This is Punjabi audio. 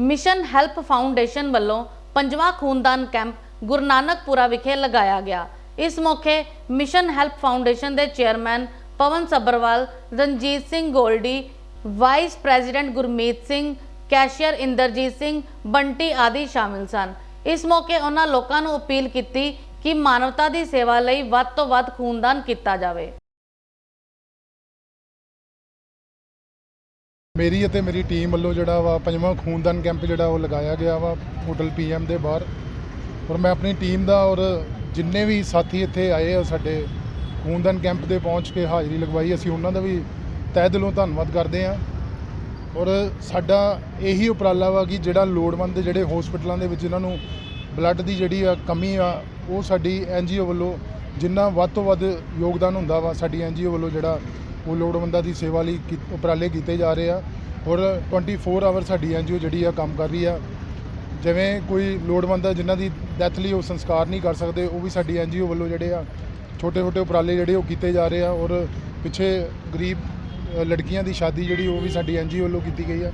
ਮਿਸ਼ਨ ਹੈਲਪ ਫਾਊਂਡੇਸ਼ਨ ਵੱਲੋਂ ਪੰਜਵਾਂ ਖੂਨਦਾਨ ਕੈਂਪ ਗੁਰੂ ਨਾਨਕਪੁਰਾ ਵਿਖੇ ਲਗਾਇਆ ਗਿਆ। ਇਸ ਮੌਕੇ ਮਿਸ਼ਨ ਹੈਲਪ ਫਾਊਂਡੇਸ਼ਨ ਦੇ chairman Pawan Sabbarwal Ranjit Singh Goldy, vice president Gurmeet Singh, cashier Inderjit Singh, Bunty ਆਦਿ ਸ਼ਾਮਿਲ ਸਨ। ਇਸ ਮੌਕੇ ਉਹਨਾਂ ਲੋਕਾਂ ਨੂੰ ਅਪੀਲ ਕੀਤੀ ਕਿ ਮਾਨਵਤਾ ਦੀ ਸੇਵਾ ਲਈ ਵੱਧ ਤੋਂ ਵੱਧ ਖੂਨਦਾਨ ਕੀਤਾ ਜਾਵੇ। ਮੇਰੀ ਅਤੇ ਮੇਰੀ ਟੀਮ ਵੱਲੋਂ ਜਿਹੜਾ ਵਾ ਪੰਜਵਾਂ ਖੂਨਦਾਨ ਕੈਂਪ ਜਿਹੜਾ ਉਹ ਲਗਾਇਆ ਗਿਆ ਵਾ ਹੋਟਲ ਪੀਐਮ ਦੇ ਬਾਹਰ। ਔਰ ਮੈਂ ਆਪਣੀ ਟੀਮ ਦਾ ਔਰ ਜਿੰਨੇ ਵੀ ਸਾਥੀ ਇੱਥੇ ਆਏ ਆ ਸਾਡੇ ਖੂਨਦਾਨ ਕੈਂਪ ਦੇ ਪਹੁੰਚ ਕੇ ਹਾਜ਼ਰੀ ਲਗਵਾਈ, ਅਸੀਂ ਉਹਨਾਂ ਦਾ ਵੀ ਤਹਿ ਦਿਲੋਂ ਧੰਨਵਾਦ ਕਰਦੇ ਹਾਂ। ਔਰ ਸਾਡਾ ਇਹੀ ਉਪਰਾਲਾ ਵਾ ਕਿ ਜਿਹੜਾ ਲੋੜਵੰਦ ਜਿਹੜੇ ਹਸਪੀਟਲਾਂ ਦੇ ਵਿੱਚ ਜਿਨ੍ਹਾਂ ਨੂੰ ਬਲੱਡ ਦੀ ਜਿਹੜੀ ਆ ਕਮੀ ਆ, ਉਹ ਸਾਡੀ ਐਨਜੀਓ ਵੱਲੋਂ ਜਿੰਨਾ ਵੱਧ ਤੋਂ ਵੱਧ ਯੋਗਦਾਨ ਹੁੰਦਾ ਵਾ, ਸਾਡੀ ਐਨਜੀਓ ਵੱਲੋਂ ਜਿਹੜਾ ਉਹ ਲੋੜਵੰਦਾਂ ਦੀ ਸੇਵਾ ਲਈ ਕੀ- ਉਪਰਾਲੇ ਕੀਤੇ ਜਾ ਰਹੇ ਆ। ਔਰ 24 ਆਵਰ ਸਾਡੀ ਐਨਜੀਓ ਜਿਹੜੀ ਆ ਕੰਮ ਕਰ ਰਹੀ ਆ। ਜਿਵੇਂ ਕੋਈ ਲੋੜਵੰਦ ਆ ਜਿਨ੍ਹਾਂ ਦੀ ਡੈਥ ਲਈ ਉਹ ਸੰਸਕਾਰ ਨਹੀਂ ਕਰ ਸਕਦੇ ਉਹ ਵੀ ਸਾਡੀ ਐਨਜੀਓ ਵੱਲੋਂ ਜਿਹੜੇ ਆ ਛੋਟੇ ਛੋਟੇ ਉਪਰਾਲੇ ਜਿਹੜੇ ਉਹ ਕੀਤੇ ਜਾ ਰਹੇ ਆ। ਔਰ ਪਿੱਛੇ ਗਰੀਬ ਅ, ਲੜਕੀਆਂ ਦੀ ਸ਼ਾਦੀ ਜਿਹੜੀ ਉਹ ਵੀ ਸਾਡੀ ਐਨਜੀਓ ਵੱਲੋਂ ਕੀਤੀ ਗਈ ਆ।